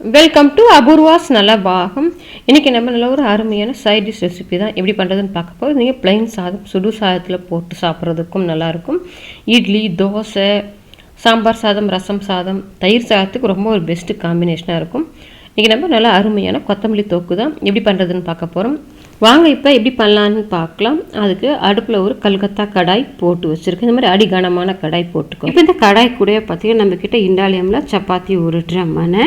Welcome to Apoorva's நல்ல பாகம் இன்றைக்கி நம்ம நல்ல ஒரு அருமையான சைட் டிஷ் ரெசிபி தான் எப்படி பண்ணுறதுன்னு பார்க்க போது நீங்கள் பிளைன் சாதம் சுடு சாதத்தில் போட்டு சாப்பிட்றதுக்கும் நல்லாயிருக்கும் இட்லி தோசை சாம்பார் சாதம் ரசம் சாதம் தயிர் சாதத்துக்கு ரொம்ப ஒரு பெஸ்ட்டு காம்பினேஷனாக இருக்கும். இன்றைக்கி நம்ம நல்லா அருமையான கொத்தமல்லி தோக்கு தான் எப்படி பண்ணுறதுன்னு பார்க்க போகிறோம் வாங்க இப்போ எப்படி பண்ணலான்னு பார்க்கலாம். அதுக்கு அடுப்பில் ஒரு கல்கத்தா கடாய் போட்டு வச்சுருக்கேன். இந்த மாதிரி அடிகனமான கடாய் போட்டுக்கோ இப்போ இந்த கடாய் கூட பார்த்தீங்கன்னா நம்மக்கிட்ட இண்டாலியமில் சப்பாத்தி உருட்டுற மனை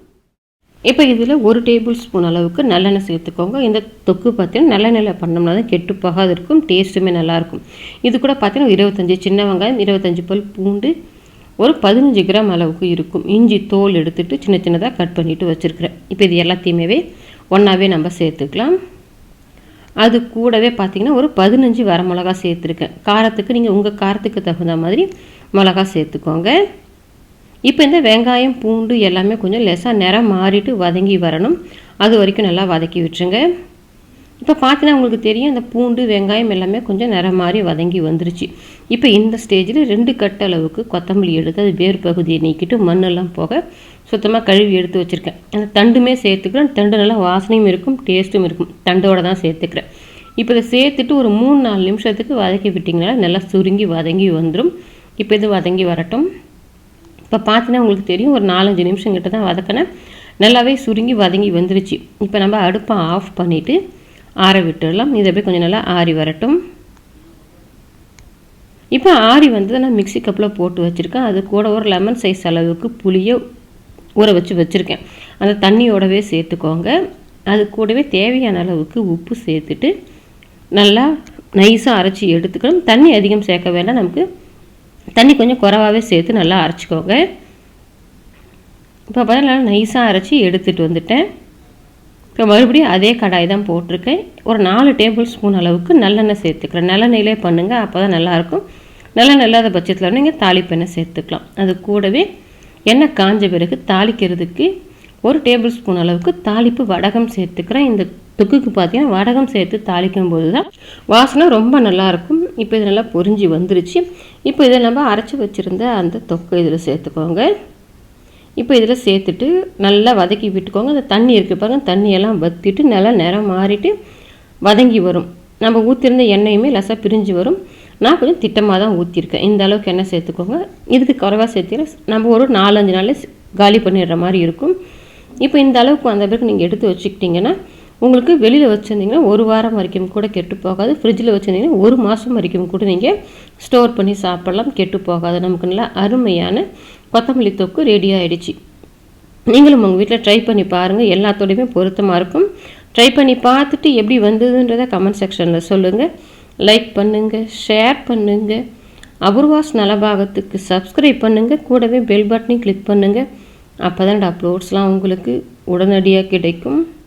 இப்போ இதில் ஒரு டேபிள் ஸ்பூன் அளவுக்கு நல்லெண்ணெய் சேர்த்துக்கோங்க. இந்த தொக்கு பார்த்தீங்கன்னா நல்லெண்ணெயில் பண்ணோம்னா தான் கெட்டு போகாது இருக்கும் டேஸ்ட்டுமே நல்லாயிருக்கும். இது கூட பார்த்தீங்கன்னா இருபத்தஞ்சி சின்ன வெங்காயம் இருபத்தஞ்சி பல் பூண்டு ஒரு பதினஞ்சு கிராம் அளவுக்கு இருக்கும். இஞ்சி தோல் எடுத்துகிட்டு சின்ன சின்னதாக கட் பண்ணிவிட்டு வச்சுருக்கிறேன். இப்போ இது எல்லாத்தையுமே ஒன்றாவே நம்ம சேர்த்துக்கலாம். அது கூடவே பார்த்திங்கன்னா ஒரு பதினஞ்சு வர மிளகா சேர்த்துருக்கேன். காரத்துக்கு நீங்கள் உங்கள் காரத்துக்கு தகுந்த மாதிரி மிளகா சேர்த்துக்கோங்க. இப்போ இந்த வெங்காயம் பூண்டு எல்லாமே கொஞ்சம் லேசாக நிறம் மாறிட்டு வதங்கி வரணும். அது வரைக்கும் நல்லா வதக்கி விட்டுருங்க. இப்போ பார்த்தீங்கன்னா உங்களுக்கு தெரியும் இந்த பூண்டு வெங்காயம் எல்லாமே கொஞ்சம் நிறம் மாறி வதங்கி வந்துருச்சு. இப்போ இந்த ஸ்டேஜில் ரெண்டு கட்டு அளவுக்கு கொத்தமல்லி எடுத்து அது வேர் பகுதியை நீக்கிட்டு மண்ணெல்லாம் போக சுத்தமாக கழுவி எடுத்து வச்சுருக்கேன். அந்த தண்டுமே சேர்த்துக்கிறேன். தண்டு நல்லா வாசனையும் இருக்கும் டேஸ்ட்டும் இருக்கும். தண்டோடு தான் சேர்த்துக்கிறேன். இப்போ இதை சேர்த்துட்டு ஒரு மூணு நாலு நிமிஷத்துக்கு வதக்கி விட்டிங்கன்னா நல்லா சுருங்கி வதங்கி வந்துடும் இப்போ இது வதங்கி வரட்டும். இப்போ பார்த்தீங்கன்னா உங்களுக்கு தெரியும் ஒரு நாலஞ்சு நிமிஷம் கிட்ட தான் வதக்கினேன். நல்லாவே சுருங்கி வதங்கி வந்துருச்சு. இப்போ நம்ம அடுப்பை ஆஃப் பண்ணிவிட்டு ஆற விட்டுடலாம். இதை போய் கொஞ்சம் நல்லா ஆறி வரட்டும். இப்போ ஆறி வந்து நான் மிக்சி கப்பில் போட்டு வச்சுருக்கேன். அது கூட ஒரு லெமன் சைஸ் அளவுக்கு புளியை ஊற வச்சு வச்சுருக்கேன். அந்த தண்ணியோடவே சேர்த்துக்கோங்க. அது கூடவே தேவையான அளவுக்கு உப்பு சேர்த்துட்டு நல்லா நைஸாக அரைச்சி எடுத்துக்கணும். தண்ணி அதிகம் சேர்க்க வேண்டாம். நமக்கு தண்ணி கொஞ்சம் குறவாகவே சேர்த்து நல்லா அரைச்சிக்கோங்க. இப்போ பார்த்தா நல்லா நைஸாக அரைச்சி எடுத்துகிட்டு வந்துட்டேன். இப்போ மறுபடியும் அதே கடாய் தான் போட்டிருக்கேன். ஒரு நாலு டேபிள் ஸ்பூன் அளவுக்கு நல்லெண்ணெய் சேர்த்துக்கிறேன். நல்லெண்ணெயிலே பண்ணுங்கள் அப்போ தான் நல்லாயிருக்கும் நல்லெண்ணெய் இல்லாத பட்சத்தில் நீங்கள் தாளிப்பெண்ணெய் சேர்த்துக்கலாம். அது கூடவே எண்ணெய் காஞ்ச பிறகு தாளிக்கிறதுக்கு ஒரு டேபிள் ஸ்பூன் அளவுக்கு தாளிப்பு வடகம் சேர்த்துக்கிறேன். இந்த தொக்குக்கு பார்த்தீங்கன்னா வடகம் சேர்த்து தாளிக்கும் போது தான் வாசனை ரொம்ப நல்லாயிருக்கும். இப்போ இது நல்லா பொரிஞ்சு வந்துருச்சு. இப்போ இதை நம்ம அரைச்சி வச்சுருந்த அந்த தொக்கு இதில் சேர்த்துக்கோங்க. இப்போ இதில் சேர்த்துட்டு நல்லா வதக்கி விட்டுக்கோங்க. அந்த தண்ணி இருக்குது பாருங்கள் தண்ணியெல்லாம் வற்றிட்டு நல்லா நிறம் மாறிட்டு வதங்கி வரும். நம்ம ஊற்றிருந்த எண்ணெயுமே லசாக பிரிஞ்சு வரும். நான் கொஞ்சம் திட்டமாக தான் ஊற்றிருக்கேன் இந்த அளவுக்கு எண்ணெய் சேர்த்துக்கோங்க. இதுக்கு குறைவாக சேர்த்தினா நம்ம ஒரு நாலஞ்சு நாளில் காலி பண்ணிடுற மாதிரி இருக்கும். இப்போ இந்த அளவுக்கு வந்த பிறகு நீங்கள் எடுத்து வச்சுக்கிட்டிங்கன்னா உங்களுக்கு வெளியில் வச்சுருந்தீங்கன்னா ஒரு வாரம் வரைக்கும் கூட கெட்டு போகாது. ஃப்ரிட்ஜில் வச்சுருந்தீங்கன்னா ஒரு மாதம் வரைக்கும் கூட நீங்கள் ஸ்டோர் பண்ணி சாப்பிட்லாம் கெட்டு போகாது. நமக்கு நல்லா அருமையான கொத்தமல்லி தொக்கு ரெடி ஆகிடுச்சு நீங்களும் உங்கள் வீட்டில் ட்ரை பண்ணி பாருங்கள் எல்லாத்தோடையுமே பொருத்தமாக இருக்கும். ட்ரை பண்ணி பார்த்துட்டு எப்படி வந்ததுன்றதை கமெண்ட் செக்ஷனில் சொல்லுங்கள் லைக் பண்ணுங்கள் ஷேர் பண்ணுங்கள் அபூர்வாஸ் நலபாகத்துக்கு சப்ஸ்கிரைப் பண்ணுங்கள் கூடவே பெல் பட்டனையும் கிளிக் பண்ணுங்கள் அப்போ தான் அப்லோட்ஸ்லாம் உங்களுக்கு உடனடியாக கிடைக்கும்.